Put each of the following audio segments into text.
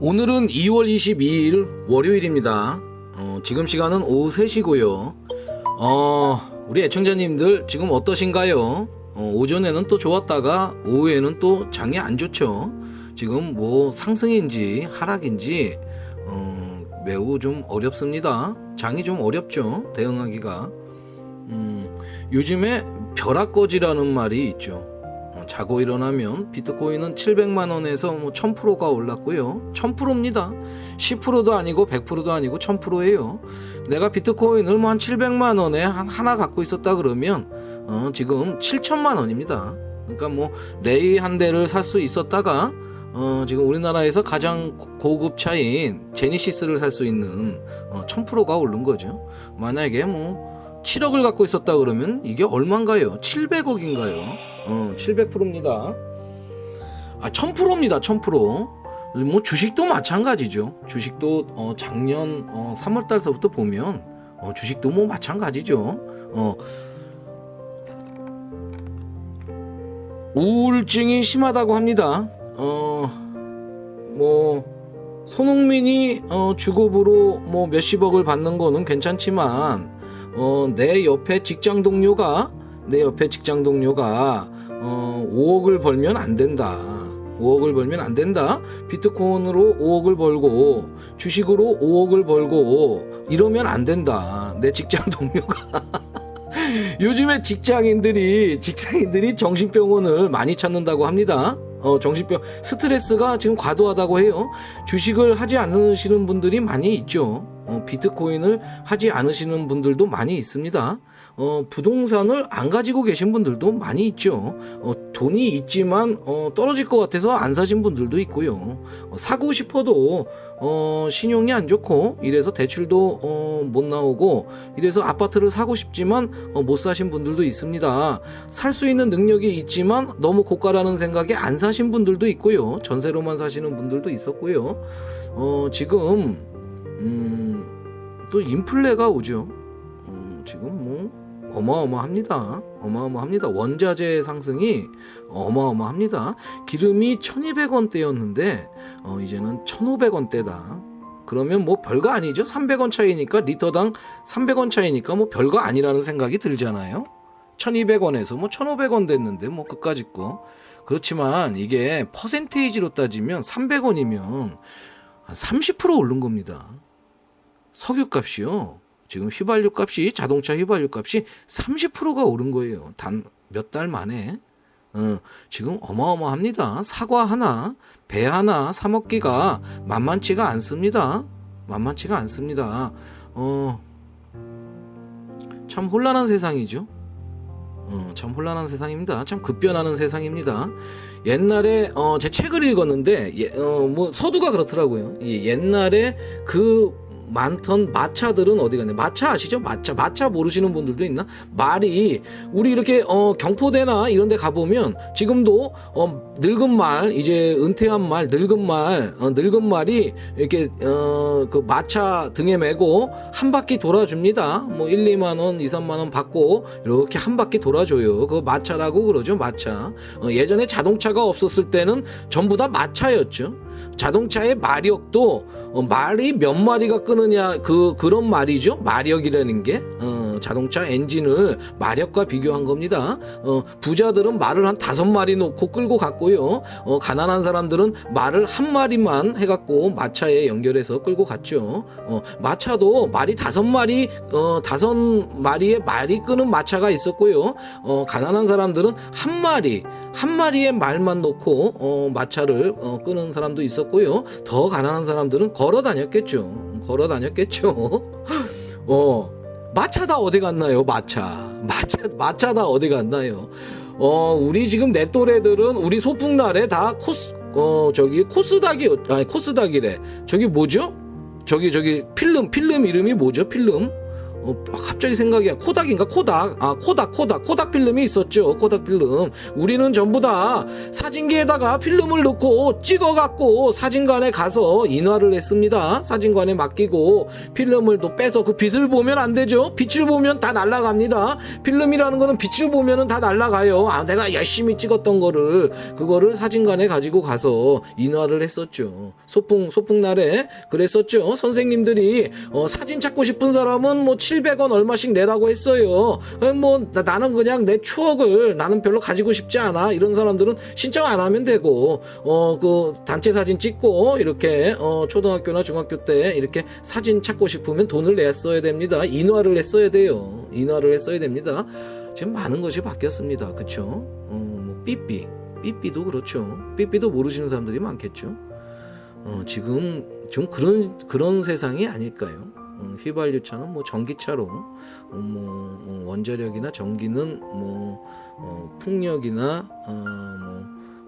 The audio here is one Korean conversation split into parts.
오늘은 2월 22일 월요일입니다. 어, 지금 시간은 오후 3시고요. 어, 우리 애청자님들 지금 어떠신가요? 어, 오전에는 또 좋았다가 오후에는 또 장이 안 좋죠. 지금 뭐 상승인지 하락인지 어, 매우 좀 어렵습니다. 장이 좀 어렵죠. 대응하기가. 음, 요즘에 벼락거지라는 말이 있죠. 어, 자고 일어나면 비트코인은 700만 원에서 뭐 1000%가 올랐고요. 1000%입니다. 10%도 아니고 100%도 아니고 1000%예요. 내가 비트코인을 뭐 한 700만 원에 한 하나 갖고 있었다 그러면 어, 지금 7천만 원입니다. 그러니까 뭐 레이 한 대를 살 수 있었다가 어, 지금 우리나라에서 가장 고급 차인 제니시스를 살 수 있는 어, 1000%가 오른 거죠. 만약에 뭐 7억을 갖고 있었다 그러면 이게 얼마인가요? 700억인가요? 어, 700%입니다. 아, 1000%입니다. 1000%. 뭐 주식도 마찬가지죠. 주식도 어, 작년 어, 3월 달서부터 보면 어, 주식도 뭐 마찬가지죠. 어, 우울증이 심하다고 합니다. 어, 뭐 손흥민이 어, 주급으로 뭐 몇십억을 받는 거는 괜찮지만 어, 내 옆에 직장 동료가 내 옆에 직장 동료가 어, 5억을 벌면 안 된다. 5억을 벌면 안 된다. 비트코인으로 5억을 벌고 주식으로 5억을 벌고 이러면 안 된다. 내 직장 동료가 요즘에 직장인들이 직장인들이 정신병원을 많이 찾는다고 합니다. 어, 정신병 스트레스가 지금 과도하다고 해요. 주식을 하지 않으시는 분들이 많이 있죠. 어, 비트코인을 하지 않으시는 분들도 많이 있습니다. 어, 부동산을 안 가지고 계신 분들도 많이 있죠. 어, 돈이 있지만 어, 떨어질 것 같아서 안 사신 분들도 있고요. 어, 사고 싶어도 어, 신용이 안 좋고 이래서 대출도 어, 못 나오고 이래서 아파트를 사고 싶지만 어, 못 사신 분들도 있습니다. 살 수 있는 능력이 있지만 너무 고가라는 생각에 안 사신 분들도 있고요. 전세로만 사시는 분들도 있었고요. 어, 지금 음, 또 인플레가 오죠. 음, 지금 뭐 어마어마합니다. 어마어마합니다. 원자재 상승이 어마어마합니다. 기름이 1,200원대였는데 어, 이제는 1,500원대다. 그러면 뭐 별거 아니죠. 300원 차이니까 리터당 300원 차이니까 뭐 별거 아니라는 생각이 들잖아요. 1,200원에서 뭐 1,500원 됐는데 뭐 그까짓 거. 그렇지만 이게 퍼센테이지로 따지면 300원이면 한 30% 오른 겁니다. 석유값이요. 지금 휘발유 값이 자동차 휘발유 값이 30%가 오른 거예요. 단 몇 달 만에. 어, 지금 어마어마합니다. 사과 하나, 배 하나 사 먹기가 만만치가 않습니다. 만만치가 않습니다. 어, 참 혼란한 세상이죠. 어, 참 혼란한 세상입니다. 참 급변하는 세상입니다. 옛날에 어, 제 책을 읽었는데 예, 어, 뭐 서두가 그렇더라고요. 이 옛날에 그 많던 마차들은 어디 갔냐? 마차 아시죠? 마차. 마차 모르시는 분들도 있나? 말이 우리 이렇게 어, 경포대나 이런 데 가보면 지금도 어, 늙은 말 이제 은퇴한 말 늙은 말 어, 늙은 말이 이렇게 어, 그 마차 등에 메고 한 바퀴 돌아줍니다. 뭐 1, 2만 원, 2, 3만 원 받고 이렇게 한 바퀴 돌아줘요. 그거 마차라고 그러죠. 마차. 어, 예전에 자동차가 없었을 때는 전부 다 마차였죠. 자동차의 마력도 어, 말이 몇 마리가 끄느냐 그 그런 말이죠. 마력이라는 게 어, 자동차 엔진을 마력과 비교한 겁니다. 어, 부자들은 말을 한 다섯 마리 놓고 끌고 갔고요. 어, 가난한 사람들은 말을 한 마리만 해갖고 마차에 연결해서 끌고 갔죠. 어, 마차도 말이 다섯 마리 어, 다섯 마리의 말이 끄는 마차가 있었고요. 어, 가난한 사람들은 한 마리 한 마리의 말만 놓고 어, 마차를 어, 끄는 사람도 있었고요. 더 가난한 사람들은 걸어 다녔겠죠. 걸어 다녔겠죠. 어, 마차 다 어디 갔나요? 마차. 마차 마차 다 어디 갔나요? 어, 우리 지금 내 또래들은 우리 소풍날에 다 코스 어, 저기 코스닥이 아니 코스닥이래. 저기 뭐죠? 저기 저기 필름 필름 이름이 뭐죠? 필름. 어, 아, 갑자기 생각이 안- 코닥인가? 코닥. 아 코닥 코닥. 코닥 필름이 있었죠. 코닥 필름. 우리는 전부 다 사진기에다가 필름을 넣고 찍어갖고 사진관에 가서 인화를 했습니다. 사진관에 맡기고 필름을 또 빼서 그 빛을 보면 안 되죠? 빛을 보면 다 날아갑니다. 필름이라는 거는 빛을 보면은 다 날아가요. 아 내가 열심히 찍었던 거를 그거를 사진관에 가지고 가서 인화를 했었죠. 소풍 소풍 날에 그랬었죠. 선생님들이 어, 사진 찾고 싶은 사람은 뭐 700원 얼마씩 내라고 했어요. 어, 뭐 나, 나는 그냥 내 추억을 나는 별로 가지고 싶지 않아. 이런 사람들은 신청 안 하면 되고 어 그 단체 사진 찍고 이렇게 어 초등학교나 중학교 때 이렇게 사진 찾고 싶으면 돈을 냈어야 됩니다. 인화를 했어야 돼요. 인화를 했어야 됩니다. 지금 많은 것이 바뀌었습니다. 그쵸? 어 뭐 삐삐. 삐삐도 그렇죠. 삐삐도 모르시는 사람들이 많겠죠. 어 지금 좀 그런 그런 세상이 아닐까요? 어, 휘발유차는 뭐 전기차로 어, 뭐 어, 원자력이나 전기는 뭐 어, 풍력이나 어,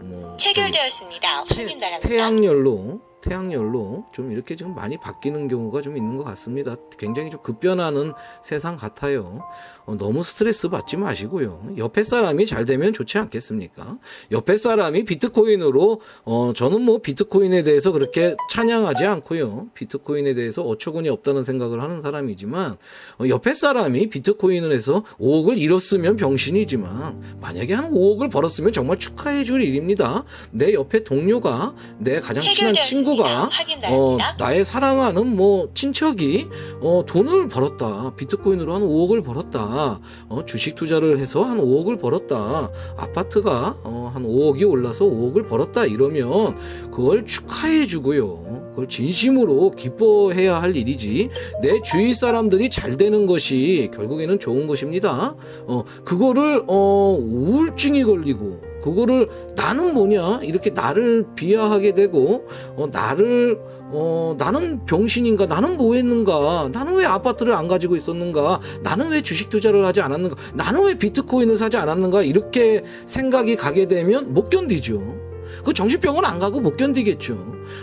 뭐, 뭐 체결되었습니다. 태-. 태양열로 태양열로 좀 이렇게 지금 많이 바뀌는 경우가 좀 있는 것 같습니다. 굉장히 좀 급변하는 세상 같아요. 어, 너무 스트레스 받지 마시고요. 옆에 사람이 잘 되면 좋지 않겠습니까? 옆에 사람이 비트코인으로 어, 저는 뭐 비트코인에 대해서 그렇게 찬양하지 않고요. 비트코인에 대해서 어처구니 없다는 생각을 하는 사람이지만 어, 옆에 사람이 비트코인을 해서 5억을 잃었으면 병신이지만 만약에 한 5억을 벌었으면 정말 축하해 줄 일입니다. 내 옆에 동료가 내 가장 친한 체결되었습니다. 친구가 어. 나의 사랑하는 뭐 친척이 어, 돈을 벌었다. 비트코인으로 한 5억을 벌었다. 어, 주식 투자를 해서 한 5억을 벌었다. 아파트가 어, 한 5억이 올라서 5억을 벌었다. 이러면 그걸 축하해 주고요. 그걸 진심으로 기뻐해야 할 일이지. 내 주위 사람들이 잘 되는 것이 결국에는 좋은 것입니다. 어, 그거를 어, 우울증이 걸리고 그거를 나는 뭐냐 이렇게 나를 비하하게 되고 어, 나를 어, 나는 병신인가? 나는 뭐 했는가? 나는 왜 아파트를 안 가지고 있었는가? 나는 왜 주식 투자를 하지 않았는가? 나는 왜 비트코인을 사지 않았는가? 이렇게 생각이 가게 되면 못 견디죠. 그 정신병원 안 가고 못 견디겠죠.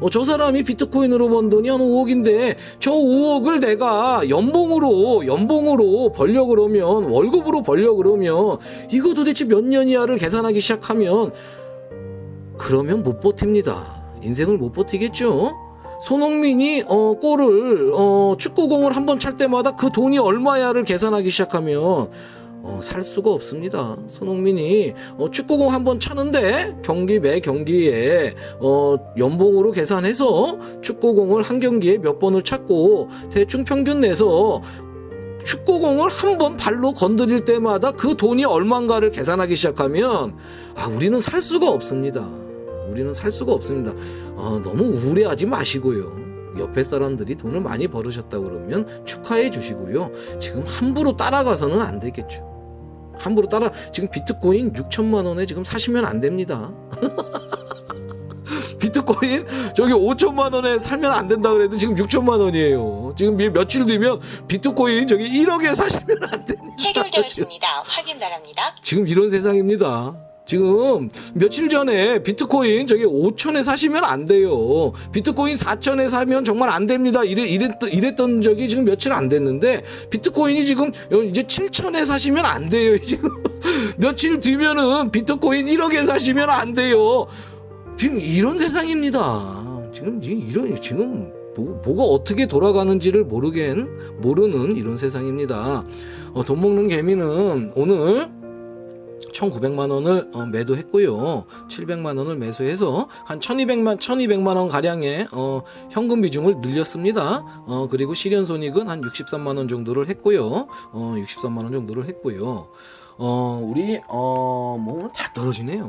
어, 저 사람이 비트코인으로 번 돈이 한 5억인데 저 5억을 내가 연봉으로 연봉으로 벌려 그러면 월급으로 벌려 그러면 이거 도대체 몇 년이야를 계산하기 시작하면 그러면 못 버팁니다. 인생을 못 버티겠죠. 손흥민이 어 골을 어 축구공을 한 번 찰 때마다 그 돈이 얼마야를 계산하기 시작하면 어, 살 수가 없습니다. 손흥민이 어, 축구공 한번 차는데 경기 매 경기에 어, 연봉으로 계산해서 축구공을 한 경기에 몇 번을 찾고 대충 평균 내서 축구공을 한 번 발로 건드릴 때마다 그 돈이 얼마인가를 계산하기 시작하면 아 우리는 살 수가 없습니다. 우리는 살 수가 없습니다. 어, 너무 우울해하지 마시고요. 옆에 사람들이 돈을 많이 벌으셨다 그러면 축하해 주시고요. 지금 함부로 따라가서는 안 되겠죠. 함부로 따라 지금 비트코인 6천만 원에 지금 사시면 안 됩니다. 비트코인 저기 5천만 원에 살면 안 된다 그래도 지금 6천만 원이에요. 지금 미- 며칠 뒤면 비트코인 저기 1억에 사시면 안 됩니다. 체결되었습니다. 확인 바랍니다. 지금 이런 세상입니다. 지금 며칠 전에 비트코인 저기 5천에 사시면 안 돼요. 비트코인 4천에 사면 정말 안 됩니다. 이래, 이랬던, 이랬던 적이 지금 며칠 안 됐는데 비트코인이 지금 이제 7천에 사시면 안 돼요. 지금 며칠 뒤면은 비트코인 1억에 사시면 안 돼요. 지금 이런 세상입니다. 지금 이- 이런 지금 뭐, 뭐가 어떻게 돌아가는지를 모르겐 모르는 이런 세상입니다. 어, 돈 먹는 개미는 오늘 1,900만 원을 어, 매도했고요. 700만 원을 매수해서 한 1,200만 1,200만 원 가량의 어, 현금 비중을 늘렸습니다. 어, 그리고 실현 손익은 한 63만 원 정도를 했고요. 어, 63만 원 정도를 했고요. 어, 우리 어, 뭐다 떨어지네요.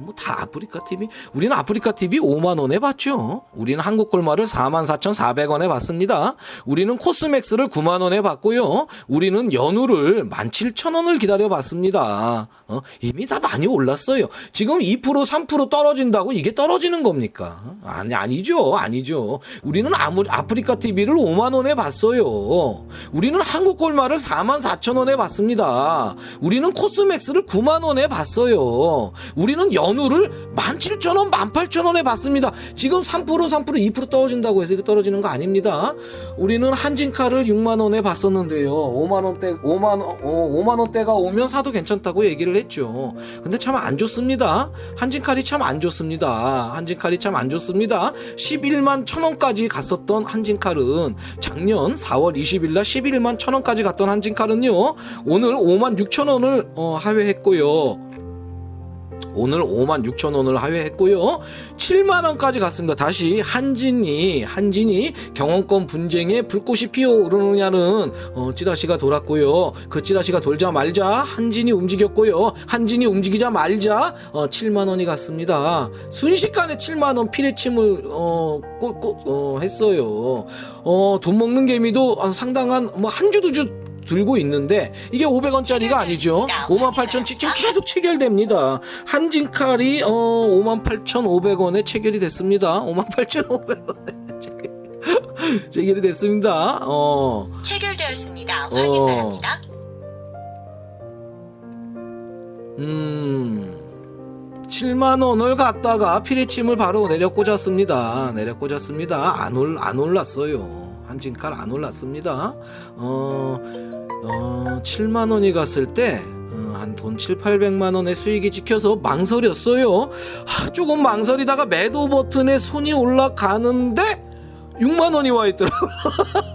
뭐 다 아프리카 TV. 우리는 아프리카 TV 5만 원에 봤죠. 우리는 한국 골마를 44,400원에 봤습니다. 우리는 코스맥스를 9만 원에 봤고요. 우리는 연우를 17,000원을 기다려 봤습니다. 어, 이미 다 많이 올랐어요. 지금 2% 3% 떨어진다고 이게 떨어지는 겁니까? 아니 아니죠. 아니죠. 우리는 아무 아프리카 TV를 5만 원에 봤어요. 우리는 한국 골마를 4만 4천 원에 봤습니다. 우리는 우리는 코스맥스를 9만 원에 봤어요. 우리는 연우를 17,000원, 18,000원에 봤습니다. 지금 3% 3% 2% 떨어진다고 해서 이거 떨어지는 거 아닙니다. 우리는 한진카를 6만 원에 봤었는데요. 5만 원대 5만 원 어, 5만 원대가 오면 사도 괜찮다고 얘기를 했죠. 근데 참 안 좋습니다. 한진칼이 참 안 좋습니다. 한진칼이 참 안 좋습니다. 11만 1,000원까지 갔었던 한진칼은 작년 4월 20일 날 11만 1,000원까지 갔던 한진칼은요. 오늘 5만 6천 원을 어, 하회했고요. 오늘 5만 6천 원을 하회했고요. 7만 원까지 갔습니다. 다시 한진이 한진이 경원권 분쟁에 불꽃이 피어오르느냐는 어, 찌라시가 돌았고요. 그 찌라시가 돌자 말자 한진이 움직였고요. 한진이 움직이자 말자 어, 7만 원이 갔습니다. 순식간에 7만 원 피레침을 어, 꽂, 꽂, 어, 했어요. 어, 돈 먹는 개미도 어, 상당한 뭐 한 주 두주 들고 있는데 이게 500원짜리가 아니죠. 58,000 지금 계속 체결됩니다. 한진칼이 어 58,500원에 체결이 됐습니다. 58,500원에 체결- 체결이 됐습니다. 어. 체결되었습니다. 어. 확인 바랍니다. 음. 7만 원을 갖다가 피리침을 바로 내려 꽂았습니다. 내려 꽂았습니다. 안, 올, 안 올랐어요. 한진칼 안 올랐습니다. 어, 어, 7만 원이 갔을 때, 어, 한돈 7, 800만 원의 수익이 찍혀서 망설였어요. 하, 조금 망설이다가 매도 버튼에 손이 올라가는데, 6만 원이 와 있더라고.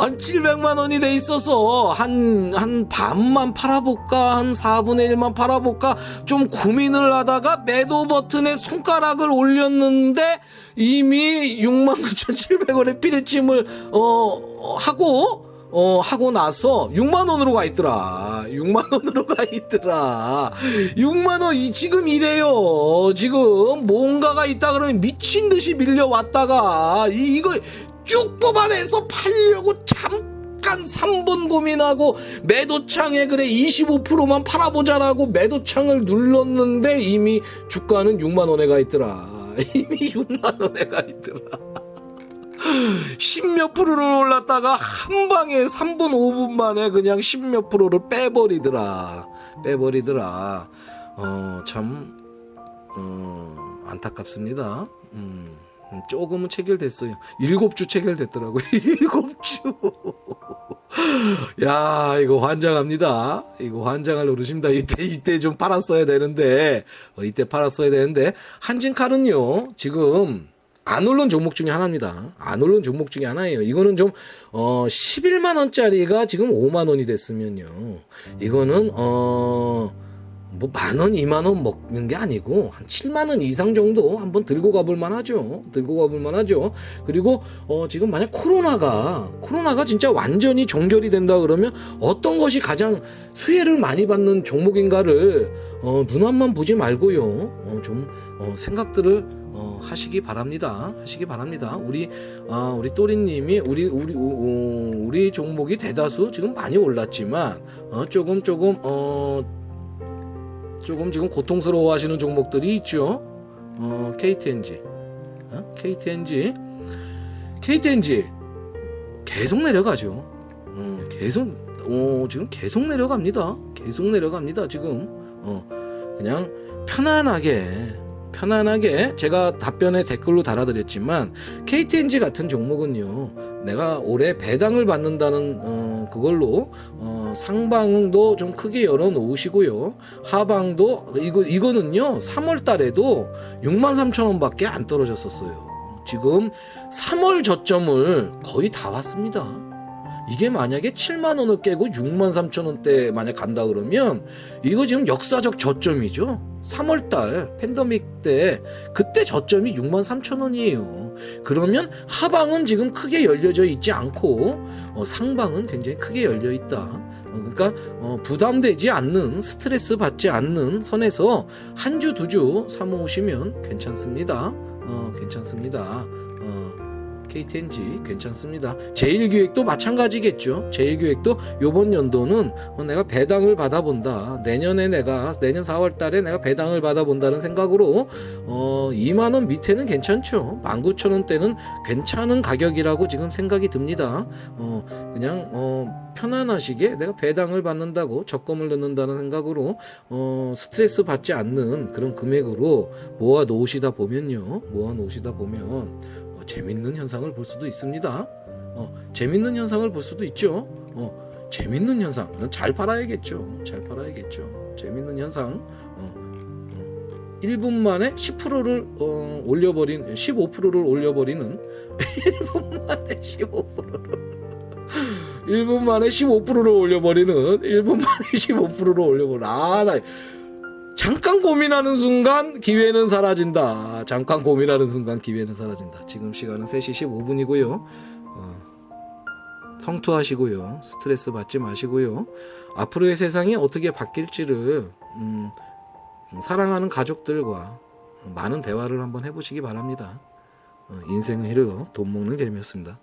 한 700만 원이 돼 있어서 한, 한 반만 팔아볼까? 한 4분의 1만 팔아볼까? 좀 고민을 하다가 매도 버튼에 손가락을 올렸는데 이미 69,700원의 피레침을, 어, 어, 하고, 어, 하고 나서 6만 원으로 가 있더라. 6만 원으로 가 있더라. 6만 원, 이, 지금 이래요. 지금 뭔가가 있다 그러면 미친 듯이 밀려왔다가, 이, 이거 쭉 뽑아내서 팔려고 잠깐 3분 고민하고 매도창에 그래 25%만 팔아보자라고 매도창을 눌렀는데 이미 주가는 6만 원에 가 있더라. 이미 6만 원에 가 있더라. 10몇 프로를 올랐다가 한 방에 3분 5분 만에 그냥 10몇 프로를 빼버리더라. 빼버리더라. 어, 참, 어, 안타깝습니다. 음, 음, 조금은 체결됐어요. 일곱 주 체결됐더라고요. 일곱 주. 야, 이거 환장합니다. 이거 환장할 노릇입니다. 이때, 이때 좀 팔았어야 되는데, 어, 이때 팔았어야 되는데, 한진칼은요, 지금, 안 오른 종목 중에 하나입니다. 안 오른 종목 중에 하나예요. 이거는 좀, 어, 11만 원짜리가 지금 5만 원이 됐으면요. 이거는, 어, 뭐 만 원, 이만 원 먹는 게 아니고 한 7만 원 이상 정도 한번 들고 가볼 만하죠. 들고 가볼 만하죠. 그리고 어 지금 만약 코로나가 코로나가 진짜 완전히 종결이 된다 그러면 어떤 것이 가장 수혜를 많이 받는 종목인가를 어 눈앞만 보지 말고요. 어 좀 어, 생각들을 어, 하시기 바랍니다. 하시기 바랍니다. 우리 아, 우리 또리님이 우리 우리 우- 우- 우리 종목이 대다수 지금 많이 올랐지만 어, 조금 조금 어 조금 지금 고통스러워 하시는 종목들이 있죠. 어, KTNG, 어? KTNG, KTNG 계속 내려가죠. 어, 계속 어, 지금 계속 내려갑니다. 계속 내려갑니다. 지금 어, 그냥 편안하게 편안하게 제가 답변에 댓글로 달아드렸지만 KTNG 같은 종목은요. 내가 올해 배당을 받는다는 어, 그걸로 어, 상방도 좀 크게 열어 놓으시고요. 하방도 이거 이거는요. 3월 달에도 6만 3천 원밖에 안 떨어졌었어요. 지금 3월 저점을 거의 다 왔습니다. 이게 만약에 7만 원을 깨고 6만 3천 원대 만약 간다 그러면 이거 지금 역사적 저점이죠. 3월 달 팬데믹 때 그때 저점이 6만 3천 원이에요. 그러면 하방은 지금 크게 열려져 있지 않고 어, 상방은 굉장히 크게 열려 있다. 어, 그러니까 어, 부담되지 않는 스트레스 받지 않는 선에서 한 주 두주 사모으시면 괜찮습니다. 어, 괜찮습니다. 어, KTNG 괜찮습니다. 제일기획도 마찬가지겠죠. 제일기획도 요번 연도는 어, 내가 배당을 받아본다. 내년에 내가 내년 4월 달에 내가 배당을 받아본다는 생각으로 어 2만 원 밑에는 괜찮죠. 19,000원대는 괜찮은 가격이라고 지금 생각이 듭니다. 어 그냥 어 편안하시게 내가 배당을 받는다고 적금을 넣는다는 생각으로 어 스트레스 받지 않는 그런 금액으로 모아 놓으시다 보면요. 모아 놓으시다 보면 어, 재밌는 현상을 볼 수도 있습니다. 어, 재밌는 현상을 볼 수도 있죠. 어, 재밌는 현상. 잘 팔아야겠죠. 잘 팔아야겠죠. 재밌는 현상. 어, 어, 1분 만에 10%를 어, 올려버린 15%를 올려버리는 1분 만에 15%를 1분 만에 15%를 올려버리는 1분 만에 15%를 올려버리는 아나 잠깐 고민하는 순간 기회는 사라진다. 잠깐 고민하는 순간 기회는 사라진다. 지금 시간은 3시 15분이고요. 어, 성투하시고요. 스트레스 받지 마시고요. 앞으로의 세상이 어떻게 바뀔지를 음, 사랑하는 가족들과 많은 대화를 한번 해보시기 바랍니다. 어, 인생은 힐러 돈 먹는 재미였습니다.